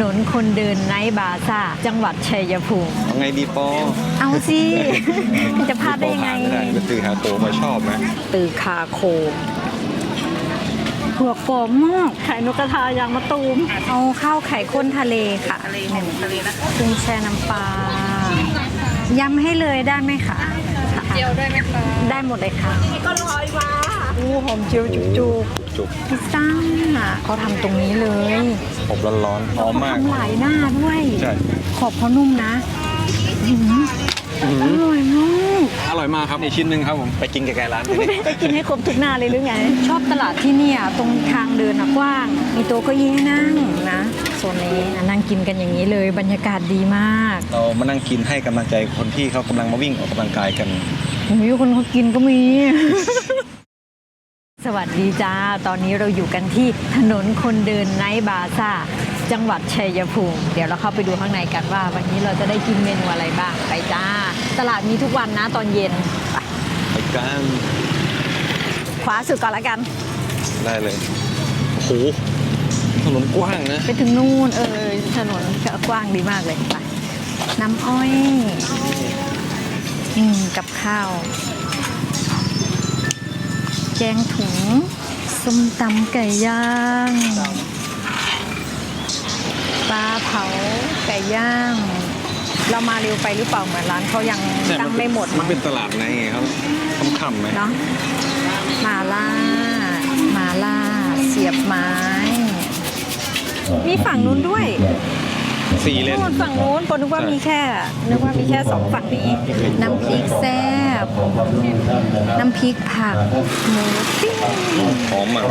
นนคนเดินไนท์บาซ่า จังหวัดชัยภูมิเอาไงดีปอ เอาสิ จะพลาดได้ยังไงปอผ่านไม่ได้เป็นตือหาโตมาชอบไหมตือคาโคมถั่วกรอบมากไข่นกกระทายางมะตูม เอาข้าวไข่ข้นทะเลค่ะทะเลหนึ่งทะเลนะกุ้งแช่น้ำปลายำให้เลยได้ไหมคะเจียวได้ไหมคะ ได้หมดเลยค่ะ ก็ลอยมา อู้หอมเจียวจุกจุกๆพิซซ่าเขาทำตรงนี้เลยอบร้อนๆหอมมากทำหลายหน้าด้วย ใช่ ขอบเขานุ่มนะอื้อหืออร่อยมากอร่อยมากครับในชิ้นหนึ่งครับผม ไปกินไกลๆร้านนี้ได้กินให้ครบทุกหน้าเลยหรือไง ชอบตลาดที่เนี่ยตรงทางเดินอะกว้าง มีโต๊ะเก็ยี่ให้นั่งนะโซนนี้อะนั่งกินกันอย่างนี้เลยบรรยากาศดีมากเรามานั่งกินให้กำลังใจคนที่เขากำลังมาวิ่งออกกำลังกายกันมีคนเขากินก็มีส วัสดีจ้า ตอนนี้เราอยู่กันที่ถนนคนเดินไนท์บาซ่า จังหวัดชัยภูมิ เดี๋ยวเราเข้าไปดูข้างในกันว่า วันนี้เราจะได้กินเมนูอะไรบ้าง ไปจ้า ตลาดมีทุกวันนะตอนเย็น ไปไปกันขวาสุดก่อนละกัน ได้เลยโอ้โหถนนกว้างนะ ไปถึงนู่นเออถนนก็กว้างดีมากเลยไปน้ำอ้อย อืม กับข้าว แกงถุงส้มตำไก่ย่างปลาเผาไก่ย่าง เรามาเร็วไปหรือเปล่าเหมือนร้านเขายังตั้งไม่หมดมันเป็นตลาดไหนไงครับค่ำๆไหมเนาะมาล่ามาล่า เสียบไม้ มีฝั่งนู้นด้วย สี่เลนนู่นฝั่งนู้นปนนึกว่าใช่มีแค่นึกว่ามีแค่สองฝั่งนี้ น้ำพริกแซ่บ น้ำพริกผักหมูปิ้งหอมมาก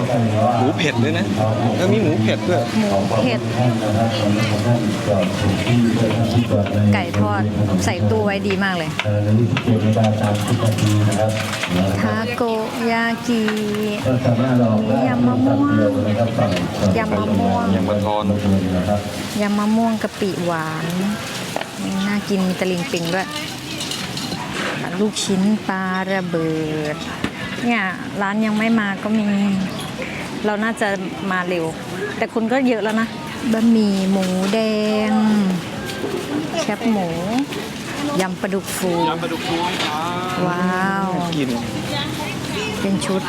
หมูเผ็ดด้วยนะแล้วมีหมูเผ็ดด้วยหมูเผ็ด ไก่ทอดใส่ตู้ไว้ดีมากเลยทาโกยากิมียำมะม่วงยำมะม่วงยำมะทอนยำมะม่วงกะปิหวานนี่น่ากินมีตะลิงปิงด้วย ลูกชิ้นปลาระเบิด เนี่ยร้านยังไม่มาก็มี เราน่าจะมาเร็ว แต่คนก็เยอะแล้วนะบะหมี่หมูแดง แคบหมู ยำปลาดุกฟูยำปลาดุกฟูครับว้าวกิน เป็นชุด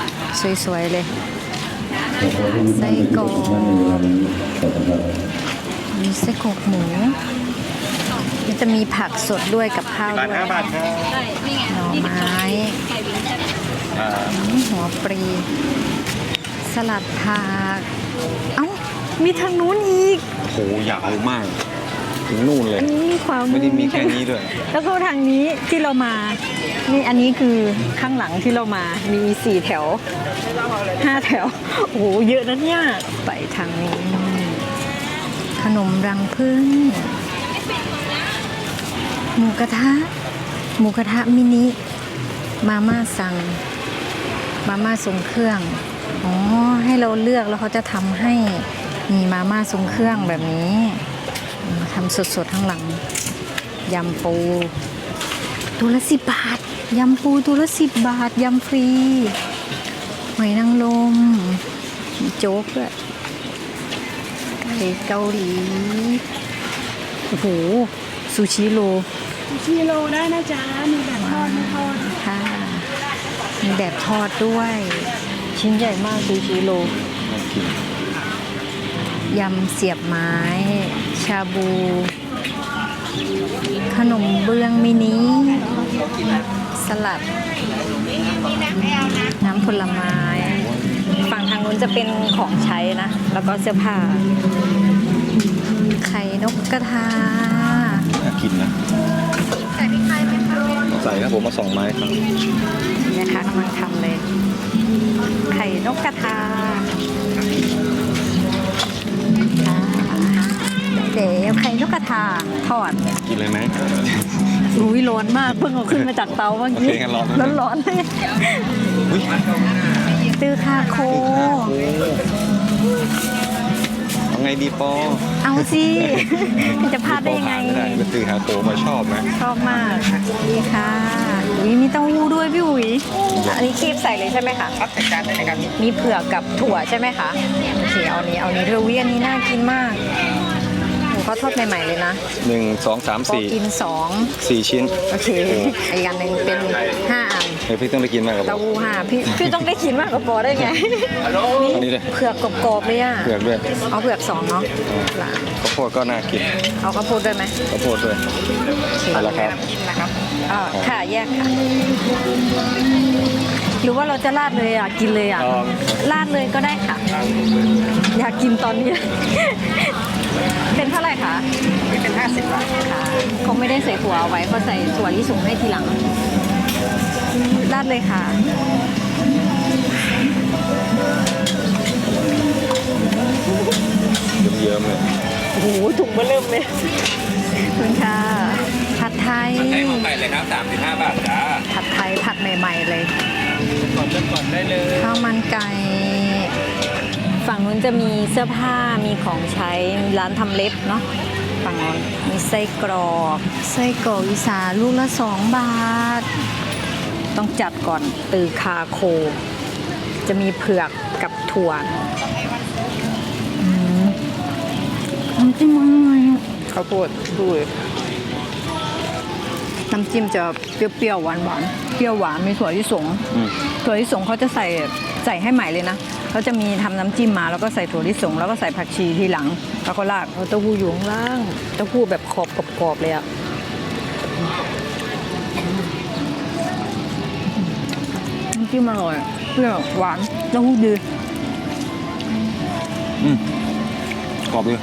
สวยๆเลยไส้กรอก มีไส้กรอกหมูมันจะมีผักสดด้วยกับข้าวบาทด้วยห้าบาทครับหน่อไม้อ่าหัวปรี สลัดผัก เอ้า มีทางนู้นอีกโหยาวมากถึงนู่นเลย อันนี้มีความไม่ได้มีแค่นี้ด้วย แล้วก็ทางนี้ที่เรามา นี่อันนี้คือข้างหลังที่เรามา มีสี่แถวห้าแถว โอ้โห เยอะนะเนี่ย ไปทางนี้ ขนมรังพึ่งหมูกระทะ หมูกระทะมินิ มาม่าสั่ง มาม่าทรงเครื่อง อ๋อ ให้เราเลือกแล้วเขาจะทำให้มีมาม่าทรงเครื่องแบบนี้ทำสดๆข้งหลัง ยำปู ตัวละสิบบาท ยำปูตัวละสิบบาท ยำฟรี หอยนางรมโจ๊กด้วย ไก่เกาหลี โอ้โห ซูชิโรกิโลได้นะจ๊ะ มีแบบทอดไม่ทอดค่ะมีแบบทอดด้วย ชิ้นใหญ่มากซูชิโรน่ากินยำเสียบไม้ ชาบู ขนมเบื้องมินิ สลัด น้ำผลไม้ ฝั่งทางนู้นจะเป็นของใช้นะ แล้วก็เสื้อผ้าไข่นกกระทาน่ากินนะ ใส่พริกไทยไหมคะใส่ครับผมมาสองไม้ครับนี่นะคะกำลังทำเลย ไข่นกกระทาอ่าเดี๋ยวไข่นกกระทาทอด กินเลยไหมอุ้ยร้อนมากเพิ่งเอาขึ้นมาจากเตาเมื่อกี้โอเคงั้นร้อนนะร้อนๆเลยอุ้ยตื้อคาโค เอาไงดีปอเอาสิ จะพลาดได้ยังไงปอผ่านไม่ได้เป็นตือหาโตมาชอบไหมชอบมากดีค่ะอุ้ยมีเต้าหู้ด้วยพี่อุ๋ยอันนี้คีบใส่เลยใช่ไหมคะครับจัดการได้เลยครับมีเผือกกับถั่วใช่ไหมคะโอเคเอานี้เอานี้เธอวิอันนี้น่ากินมากโหทอดใหม่ๆเลยนะหนึ่งสองสามปอสี่กินสองสี่ชิ้น โอเคอีกอันหนึ่งเป็นห้า อันเฮ้ยพี่ต้องไปกินมากกับผเต้ามหู้ห้าพี่พี่ต้องได้กินมากกว่าปอได้ไงอันนี้เลยเผือกกรอบๆเลยอะเผือกด้วยเอาเผือกสองเนาะหลานข้าวโพดก็น่ากินเอาข้าวโพดด้วยไหมข้าวโพดด้วยเอาละครับอ่าค่ะแยกค่ะ หรือว่าเราจะราดเลยอะกินเลยอะลองราดเลยก็ได้ค่ะ อยากกินตอนนี้ เป็นเท่าไหร่คะเป็นห้าสิบบาทค่ะเขาไม่ได้ใส่ถั่วเอาไว้เขาใส่ถั่วลิสงให้ทีหลัง ราดเลยค่ะ เยิ้มๆเลยโอ้โหถุงเบอเริ่มเลยขอบคุณค่ะ ผัดไทยให้ของใหม่เลยครับ35 บาทจ้าผัดไทยผัดใหม่ๆเลย ก่อนเริ่มก่อนได้เลย ข้าวมันไก่ ฝั่งนู้นจะมีเสื้อผ้า มีของใช้ร้านทำเล็บเนาะ ฝั่งนู้นมีไส้กรอก ไส้กรอกอีสานลูกละสองบาท ต้องจัดก่อนตือคาโค จะมีเผือกกับถั่วอืมน้ำจิ้มอร่อยข้าวโพดด้วยน้ำจิ้มจะเปรี้ยวๆหวานๆเปรี้ยวหวานมีถั่วลิสงอืมถั่วลิสงเขาจะใส่ใส่ให้ใหม่เลยนะเขาจะมีทำน้ำจิ้มมาแล้วก็ใส่ถั่วลิสงแล้วก็ใส่ผักชีทีหลัง แล้วก็ราดเอาเต้าหู้อยู่ข้างล่างเต้าหู้แบบขอบกรอบๆเลยอะ จิ้มอร่อยเปรี้ยวหวานเต้าหู้ดีอืมกรอบเลย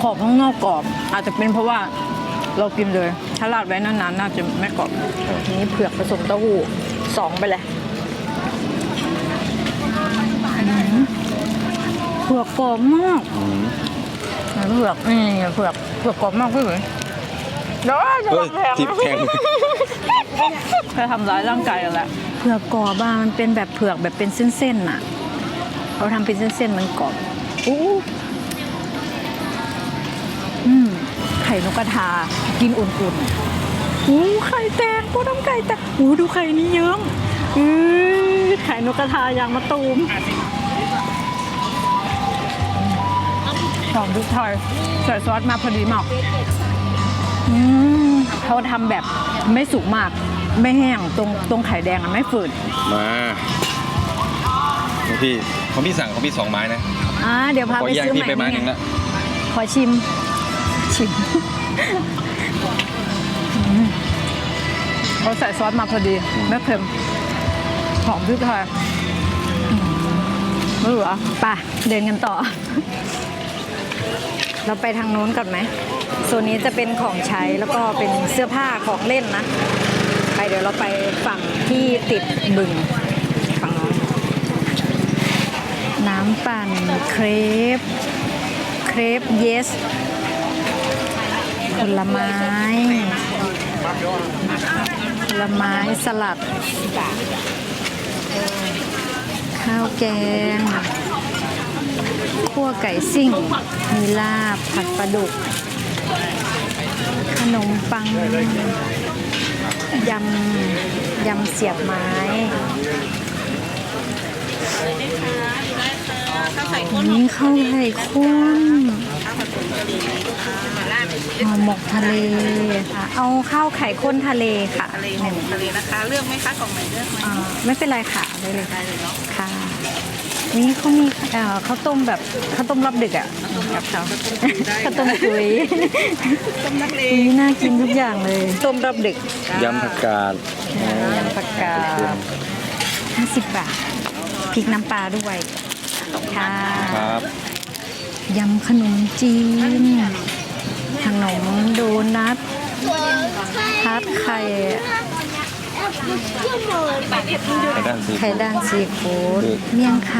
ขอบข้างนอกกรอบ อาจจะเป็นเพราะว่าเรากินเลย ถ้าราดไว้นานๆน่าจะไม่กรอบทีนี้เผือกผสมเต้าหู้สองไปเลยอืมเผือกกรอบมากอืมเผือกนี่เผือกเผือกกรอบมากพี่หลุยเดี๋ยวจะเฮ้ยแพงทิปแพงเพื่อทำร้ายร่างกายกันแหละเผือกกรอบอะมันเป็นแบบเผือกแบบเป็นเส้นๆน่ะเขาทำเป็นเส้นๆมันกรอบอู้อืมไข่นกกระทากินอุ่นๆอู้ไข่แตกพูดทำไข่แตกอู้ดูไข่นี้เยิ้มอือไข่นกกระทายางมะตูมหอมพริกไทยใส่ซอสมาพอดีเหมากอืมเขาทำแบบไม่สุกมาก ไม่แห้งตรงตรงไข่แดงอะไม่ฝืดมาของพี่ของพี่สั่งของพี่สองไม้นะอ่าเดี๋ยวพาขอไปแย่งซื้อพี่ใหม่ไปไม้หนี่นึ่งไงละขอชิม ชิมอืมเขาใส่ซอสมาพอดีไม่เค็มหอมพริกไทยอืมไม่รู้เหรอไป่ะเดินกันต่อ เราไปทางโน้นก่อนไหมโซนนี้จะเป็นของใช้แล้วก็เป็นเสื้อผ้าของเล่นนะ ไปเดี๋ยวเราไปฝั่งที่ติดบึงฝั่งน้นน้ำปั่นเครปเครปเยสผลไม้ผลไม้สลัด ข้าวแกงคั่วไก่ซิ่ง มีลาบผัดปลาดุก ขนมปัง ยำยำเสียบไม้นี่ข้าวไข่ข้นห่อหมกทะเลค่ะ เอาข้าวไข่ข้นทะเลค่ะทะเลหนึ่งทะเลนะคะ เลือกไหมคะกล่องไหนเลือกไหมอ่าไม่เป็นไรค่ะได้เลยได้เลยเนาะค่ะ นี่เขามีเอ่อข้าวต้มแบบข้าวต้มรอบดึกอะกับเขาข้าวต้มคุยต้มนักเลนี่น่ากินทุกอย่างเลย ต้มรอบดึกยำผักกาดยำผักกาดห้าสิบบาทพริกน้ำปลาด้วยค่ะครับยำขนมจีนขนมโดนัททัดไข่ ไปด้านสีไข่ดางซีฟู้ดอืมเมี่ยงค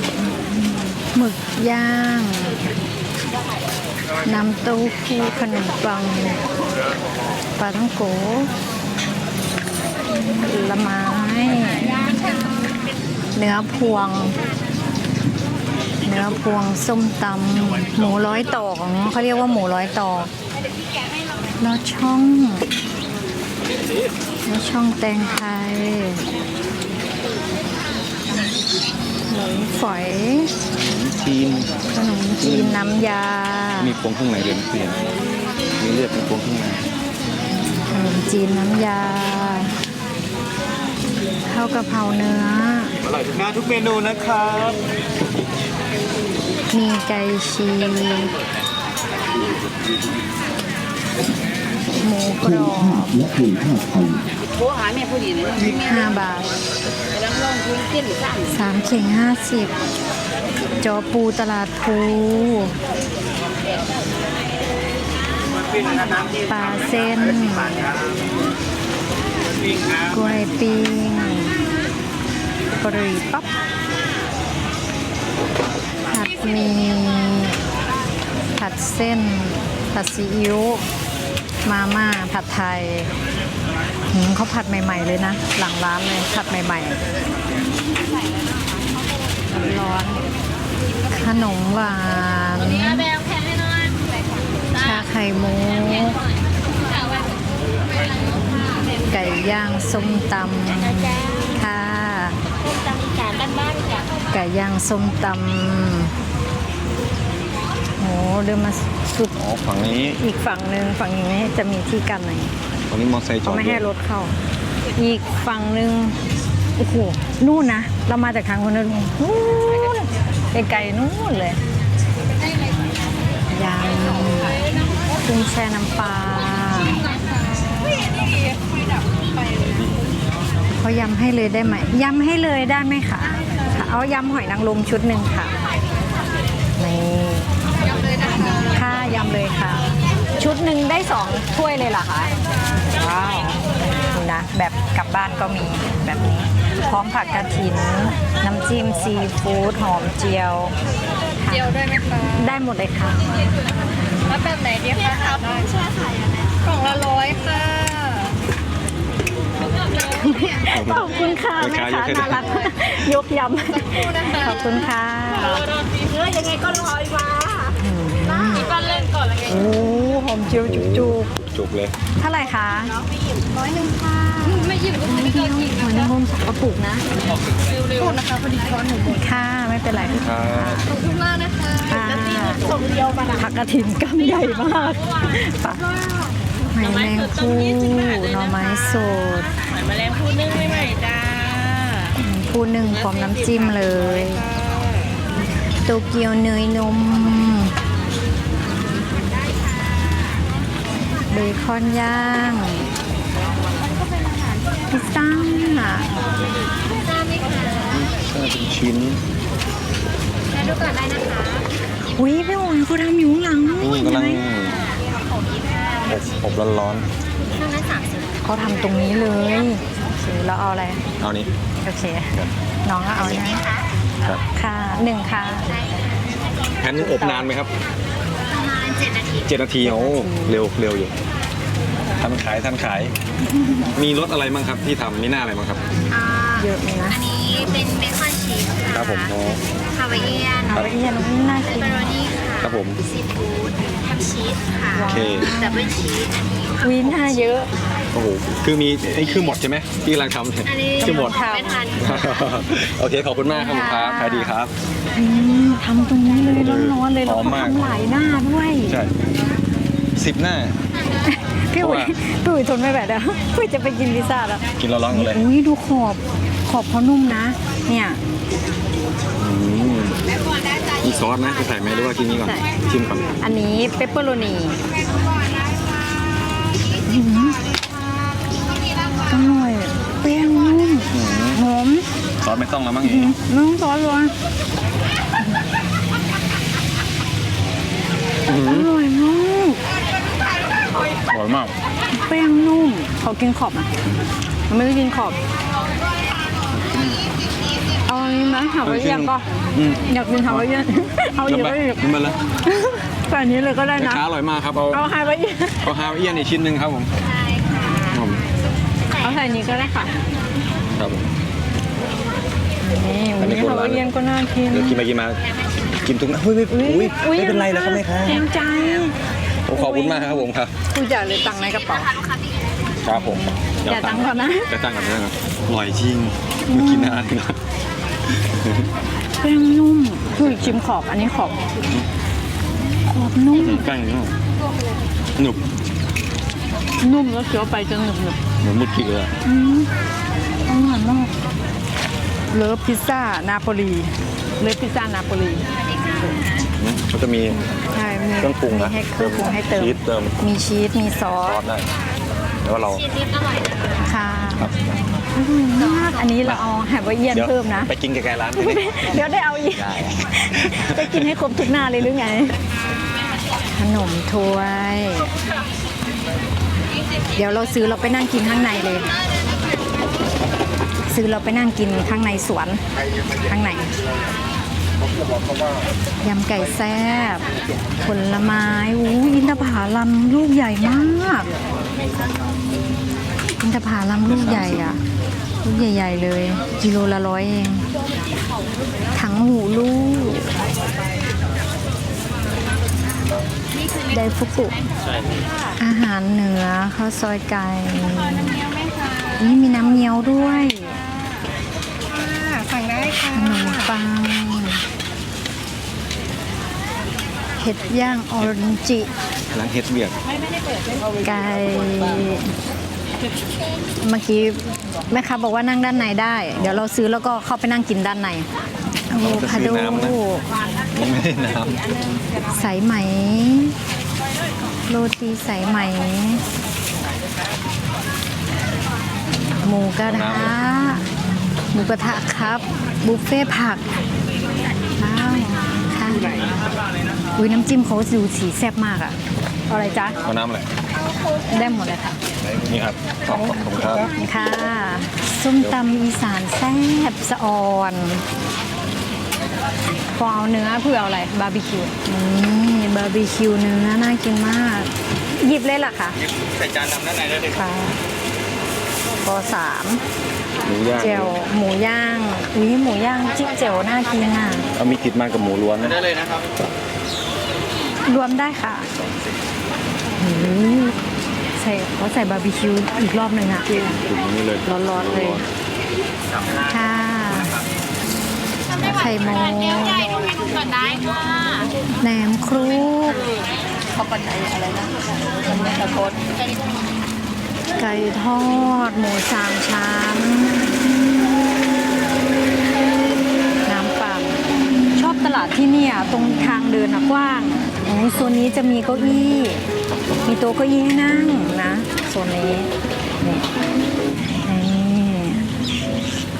ำหมึกย่าง น้ำเต้าหู้ขนมปังปลาท่องโกผลไม้ เนื้อพวง เนื้อพวงส้มตำหมูร้อยตอกเขาเรียกว่าหมูร้อยตอกลอดช่อง ลอดช่องแตงไทยหมูฝอยจีนขนมจีนน้ำยา มีพวงข้างในเดือนเปลี่ยนมีเลือดมีพวงข้างในขนมจีนน้ำยาข้าวกะเพราเนื้ออร่อยทุกหน้าทุกเมนูนะครับ มีไก่ชี หมูกรอบและคุณภาพไทยห้าบาทสามเข่งห้าสิบจอปูตลาดภูปลาเส้นกล้วยปิ้งกรีปั๊บผัดหมีผัดเส้นผัดซีอิ๊ว มาม่าผัดไทยเขาผัดใหม่ ๆ เลยนะ หลังร้านเลยผัดใหม่ ๆ ร้อน ขนมหวานชาไข่มุกไก่ย่างส้มตำค่ะไก่ย่างส้มตำโหเดินมา สุดอ๋อฝั่งนี้อีกฝั่งหนึ่งฝั่งนี้จะมีที่กันหน่อยฝั่งนี้มอเตอร์ไซค์จอเขาดไม่ด้วให้ยรถเข้า อีกฝั่งหนึ่งโอ้โหนู่นนะเรามาจากทางคนนู้นนู่นไกลๆนู่นเลยยำกุ้งแช่น้ำปลาเขายำให้เลยได้ไหมยำให้เลยได้ไหมคะค่ะเอายำหอยนางรมชุดหนึ่งค่ะนี่ค่ะ ยำเลยค่ะ ชุดหนึ่งได้สองถ้วยเลยเหรอคะว้าวดูนะแบบกลับบ้านก็มีแบบนี้ พร้อมผักกระถิน น้ำจิ้มซีฟู้ดหอมเจียวเดียวด้วยไหมคะได้หมดเลยค่ะแล้วแบบไหนดีคะครับแช่ไข่กล่องละร้อยค่ะขอบคุณค่ะแม่ค้าน่ารักยกยำขอบคุณค่ะเนื้อยังไงก็ร้อยมา มีบ้านเล่นก่อนละไงโอ้หอมเจียวจุกจุกเลยๆเท่าไหร่คะร้อยหนึ่งค่ะไม่หยิบก็ไม่ได้กินหอยนางรมสองกระปุกนะเร็วๆนะคะพอดีช้อนหนูหมดค่ะไม่เป็นไรครับขอบคุณมากนะคะค่ะส่งเดียวมานะผักกระถินกำใหญ่มากไปหอยแมงคู่หน่อไม้สดหอยแมลงภูนึ่งใหม่ๆจ้าปูหนึ่งพร้อมน้ำจิ้มเลยโตเกียวเนยนม เบคอนย่างพิซซ่าน่าเป็นชิ้นอุ้ยพี่หอยเขาทำอยู่ข้างหลังนี่กำลังอบอบร้อนเขาทำตรงนี้เลยซื้อแล้วเอาอะไร ๆ เอานี้โอเค น้องก็เอานะครับค่ะหนึ่งค่ะ แผ่นอบนานไหมครับประมาณ เจ็ดนาทีเจ็ดนาทีโอ้เร็วเร็วอยู่ทันขายทันขาย มีรสอะไรบ้างครับที่ทำมีหน้าอะไรบ้างครับเยอะเลยนะ อันนี้เป็นเบคอนชีสค่ะครับผมโอ้ ฮาวายเอียนเอาละเอียดน่าเปกินปเปอโรนี่ค่ะครับผมซีฟู้ดแฮมชีสค่ะโอเค ดับเบิลชีสอันนี้วินน่าเยอะ โอ้โหคือมีไอ้คือหมดใช่ไหมที่กำลังทำเนี่ยอันนี้คือหมดไม่ทัน โอเคขอบคุณมากครับผมครับขายดีครับ อืมทำตรงนี้เลยร้อนๆเลยแล้วหอมก็มาก ทำหลายหน้าด้วยใช่สิบหน้า พี่อุ๋ยเพราะว่า พี่อุ๋ยทนไม่ไหวแล้วพี่จะไปกินพิซซ่าแล้วกินร้อนๆกันเลยอุ้ยดูขอบขอบเขานุ่มนะ เนี่ยอืมมีซอสนะจะใส่ไหมหรือว่ากินนี้ก่อนใส่ ชิมก่อนอันนี้เปปเปอโรนี อสไม่ต้องแล้วมั้งอื้อน้องซอสเลยอื้ออหือร่อยมากอร่อยมากแป้งนุ่มเขากินขอบอะมันไม่ได้กินขอบเอาอันนี้ไหมถามว่าเอียงก็อืมอยากกินถามว่าเอียงเอาเยอะไปก็อีกนี่มาเลยแต่อันนี้เลยก็ได้แม่นะค้าอร่อยมากครับเอาเอาไฮไว้เอียงเอาฮาวเอียนอีกชิ้นหนึ่งครับผมครับผมเอาใส่อันนี้ก็ได้ค่ะครับผม นี่อัวันนนี้นี้คนฮาละวายเอียนก็น่ากิน เดี๋ยวกินไปกินมากินทุกนะเฮ้ยไม่อุ้ยไม่เป็นไรแล้วครับแม่ค้าเกรงใจโอ้ขอบคุณมากครับผมครับ กูอยากเลยตังค์ในกระเป๋า ครับผมอย่าตังค์ก่อนนะ อย่าตังค์ก่อนนะอร่อยจริงไม่กินนานนะแป้งนุ่มคือชิมขอบอันนี้ขอบ ขอบนุ่ม แป้งนี่หนุบนุ่มแล้วเคี้ยวไปจะหนึบหนึบเหมือนมุดพริกเลยอะอืมอร่อยมาก เลิฟพิซซ่านาโปลีเลิฟพิซซ่านาโปลีอืมเขาจะมีใช่มีเครื่องปรุงนะมีให้เครื่องปรุงให้เติมชีสเติมมีชีสมีซอซอสสได้แล้วว่าเราชีสนิดอร่อยนะคะค่ะครับอร่อยมากอันนี้เราเอาแฮมเบอร์เอียนเดี๋ยวเพิ่มนะ ไปกินไกลๆร้านนี้เดี๋ยวได้เอาอีกได้ไปกินให้ครบทุกหน้าเลยหรือไง ขนมถ้วย เดี๋ยวเราซื้อเราไปนั่งกินข้างในเลย ซื้อเราไปนั่งกินข้างในสวนข้างในยำไก่แซ่บผลไม้อู้อินทผาลัมลูกใหญ่มากอินทผาลัมลูกใหญ่อะลูกใหญ่ ๆ เลย กิโลละร้อยเองถังหูลูกไดฟุกุอาหารเหนือข้าวซอยไก่นี่มีน้ำเงี้ยวด้วย ขนมปัง เห็ดย่างออรินจิร้านเฮดเบียกไก่ เมื่อกี้แม่ค้าบอกว่านั่งด้านในได้ เดี๋ยวเราซื้อแล้วก็เข้าไปนั่งกินด้านในอะโวคาโดยังไม่ได้น้สายไหม โรตีสายไหม หมูกระทะ หมูกระทะครับ บุฟเฟ่ผักว้าวค่ะอุ้ยน้ำจิ้มเขาดูสีแซ่บมากอะเอาอะไรจ๊ะำเอาน้ำอะไรได้หมดเลยค่ะ นี่ครับขอบคุณครับค่ะ ส้มตำอีสานแซ่บสะออนพอเอาเนื้อเพื่อเอาอะไรบาร์บีคิวนี่บาร์บีคิวเนื้อน่ากินมาก หยิบเลยล่ะค่ะใส่จานดำด้านในได้เลยค่ะปอสาม หมูย่างเจลหมูย่างอุ้ยหมูย่างจิ้มเจลน่ากินอะเอามีติดมากับหมูล้วนนะได้เลยนะครับ รวมได้ค่ะหือใส่เขาใส่บาร์บีคิวอีกรอบหนึ่งอะ ถึงนี่เลยร้อนๆเลย ค่ะไข่โมเดี๋ยวจ่ายทุกเมนูก่อนได้ค่ะแหนมครุกเขาปันไดอะไรนะตะโพดไก่ทอด หมูสามชั้นน้ำปั่นชอบตลาดที่เนี่ย ตรงทางเดินอะกว้างอ๋อโซนนี้จะมีเก้าอี้ มีโต๊ะเก้าอี้ให้นั่งนะโซนนี้นี่นี่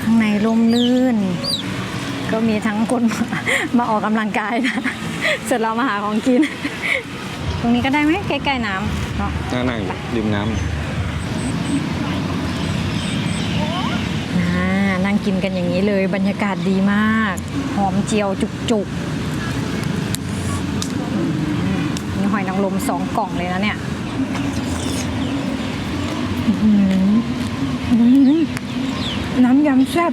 ข้างในร่มลื่น ก็มีทั้งคนมามาออกกำลังกายนะเสร็จแล้วมาหาของกิน ตรงนี้ก็ได้ไหมใกล้ๆน้ำเนาะน่านั่งอยู่ริมน้อ่านั่งกินกันอย่างนี้เลยบรรยากาศดีมาก หอมเจียวจุกๆอืม มีหอยนางรมสองกล่องเลยนะเนี่ยอื้อหืออื้อหือน้ำยำแซ่บ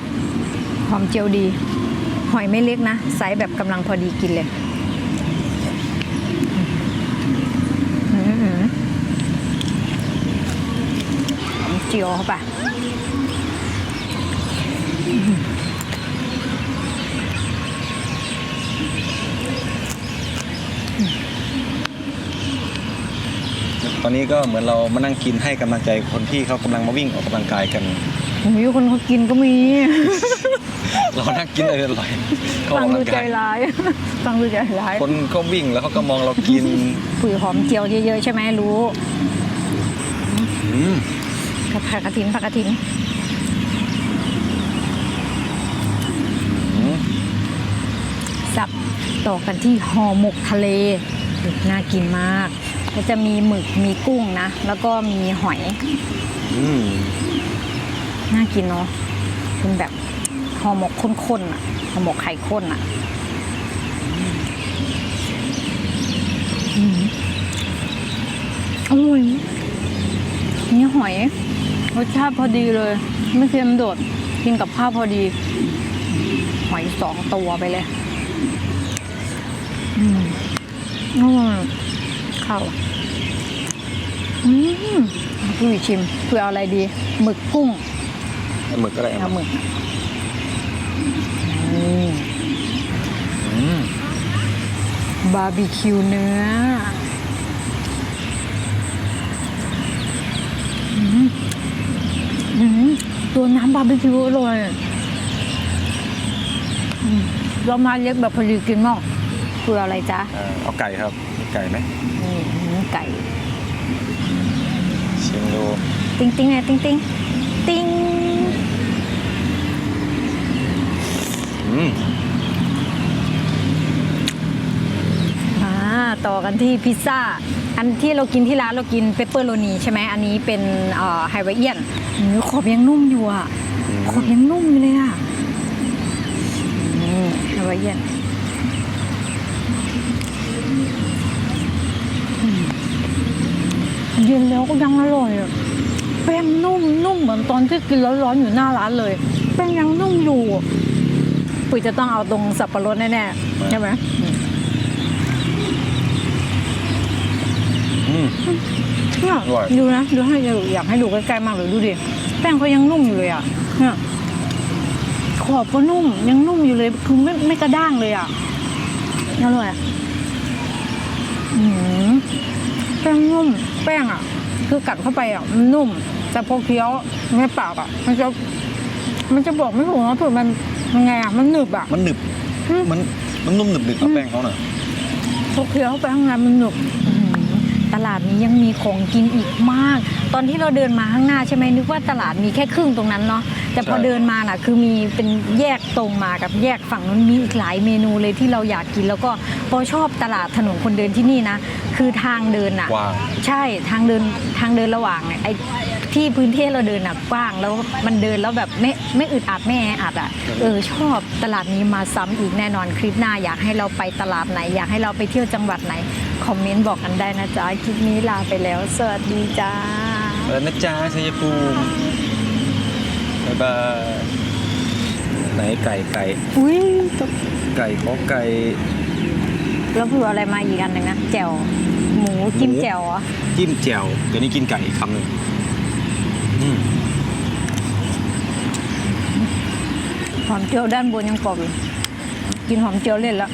หอมเจียวดี หอยไม่เล็กนะ ไซส์แบบกำลังพอดีกินเลยอื้อหือหอมเจียวเข้าไป อนนี้ก็เหมือนเรามานั่งกินให้กำลังใจคนที่เขากำลังมาวิ่งออกกำลังกายกันมีคนเขากินก็มี เรานั่งกินเอออร่อยเขาอฟัองกกำดูลังใจกายร้าย ฟังดูใจร้ายคนก็วิ่งแล้วเขาก็มองเรากินผือหอมเจียวเยอะๆใช่ไหมรู้อืมกับผักกระถินผักกระถินอืมสับต่อกันที่ห่อหมกทะเลน่ากินมาก ก็จะมีหมึกมีกุ้งนะ แล้วก็มีหอยอืมน่ากินเนาะเป็นแบบห่อหมกข้นๆอะห่อหมกไข่ข้นอะอืมอร่อยนี่หอยรสชาติพอดีเลย ไม่เค็มโดด กินกับข้าวพอดี หอยสองตัวไปเลย อืมอร่อย ข้าวอืมพี่วิชิมเพื่อเอาอะไรดี หมึกกุ้งเอาหมึกก็ได้เอาหมึกนนี่อืมบาร์บีคิวเนื้ออืมอืมตัวน้ำบาร์บีคิวอร่อยอืมเรามาเล็กแบบพอดีกินมากคืออะไรจ๊ะอ่าเอาไก่ครับมีไก่ไหมนี่อืม ไก่ ชิมดูติ้งติ้งไงติ้งติ้งติ้งอืมอ่าต่อกันที่พิซซ่า อันที่เรากินที่ร้านเรากินเปปเปอโรนีใช่ไหมอันนี้เป็นไฮวาเอียนขอบยังนุ่มอยู่อะขอบยังนุ่มอยู่เลยอะนี่ไฮวาเอียนอืม เย็นแล้วก็ยังอร่อยอะแป้งนุ่มนุ่มเหมือนตอนที่กินร้อนๆอยู่หน้าร้านเลยแป้งยังนุ่มอยู่ปุ๋ยจะต้องเอาตรงสับปะรดแน่ๆใช่ไหมอืมเนี่ยอร่อยดูนะดูให้ดูอยากให้ดูใกล้ๆมากเลยดูดิแป้งเขายังนุ่มอยู่เลยอะเนี่ยขอบก็นุ่มยังนุ่มอยู่เลยคือไม่ไม่กระด้างเลยอะอร่อยอะอืมแป้งนุ่ม แป้งอะ คือกัดเข้าไปอะมันนุ่ม แต่พอเคี้ยวในปากอะ มันจะมันจะบอกไม่ถูกนะถูกมันยังไงอะมันหนึบอะ มันหนึบ อืม มันมันนุ่มหนึบหนึบกับแป้งเขาเน่ะพอเคี้ยวเข้าไปข้างในมันหนุบ ตลาดนี้ยังมีของกินอีกมาก ตอนที่เราเดินมาข้างหน้าใช่ไหมนึกว่าตลาดมีแค่ครึ่งตรงนั้นเนาะ แต่พอเดินมาน่ะคือมีเป็นแยกตรงมากับแยกฝั่งนู้นมีอีกหลายเมนูเลยที่เราอยากกิน แล้วก็พอชอบตลาดถนนคนเดินที่นี่นะ คือทางเดินน่ะ กว้าง ใช่ทางเดินทางเดินระหว่างเนี่ยไอ้ที่พื้นที่เราเดินน่ะกว้างแล้วมันเดินแล้วแบบไม่ไม่อึดอัดไม่แออัดอะเออชอบตลาดนี้มาซ้ำอีกแน่นอนคลิปหน้าอยากให้เราไปตลาดไหน อยากให้เราไปเที่ยวจังหวัดไหน คอมเมนต์บอกกันได้นะจ๊ะคลิปนี้ลาไปแล้ว สวัสดีจ้าเออนะจ๊ะชัยภูมิ บ๊ายบายไหนไก่ไก่อุ้ยไก่ขอไก่แล้วเผื่ออะไรมาอีกอันหนึ่งนะแจ่วหมูจิ้มแจ่วเหรอจิ้มแจ่วเดี๋ยวนี้กินไก่อีกคำหนึ่งอืมหอมเจียวด้านบนยังกรอบอยู่กินหอมเจียวเล่นแล้ว